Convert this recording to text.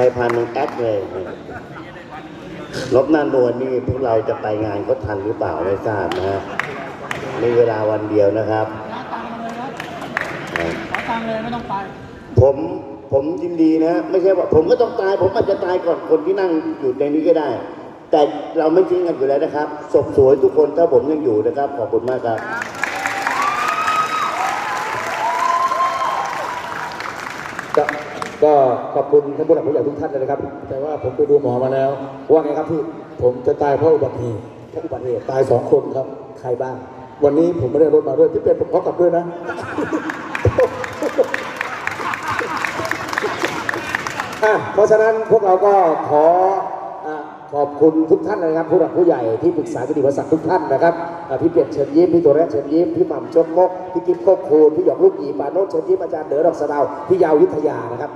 ใบพันมันแอดเลยลบนานวลนี่พวกเราจะไปงานเขาทันหรือเปล่าไม่ทราบนะฮะมีเวลาวันเดียวนะครับขอตังค์เลยไม่ต้องไป ผมผมยินดีนะไม่ใช่ว่าผมก็ต้องตาย ผมอาจจะตายก่อนคนที่นั่งอยู่ในนี้ก็ได้ แต่เราไม่ทิ้งกันอยู่แล้วนะครับศพสวยทุกคนถ้าผมยังอยู่นะครับ ขอบคุณมากครับก็ ก็ขอบคุณท่านผู้หลักผู้ใหญ่ทุกท่านเลยนะครับ แต่ว่าผมไปดูหมอมาแล้ว ว่าไงครับพี่ ผมจะตายเพราะอุบัติเหตุเพราะอุบัติเหตุตายสองคนครับ ใครบ้าง วันนี้ผมไม่ได้รถมาด้วยพี่เป็ดผมขอกลับด้วยนะ อะเพราะฉะนั้นพวกเราก็ขออะขอบคุณทุกท่านนะครับ ผู้หลักผู้ใหญ่ที่ปรึกษากิติมศักดิ์ทุกท่านนะครับอะพี่เปียกเชิญยิ้มพี่ตัวแรกเชิญยิ้มพี่หม่ำชกมกพี่กิ๊บโคกคูณพี่หยอกลูกหยีปาโนตเชิญยิ้มอาจารย์เด๋อดอกสะเดาวพี่ยาววิทยานะครับ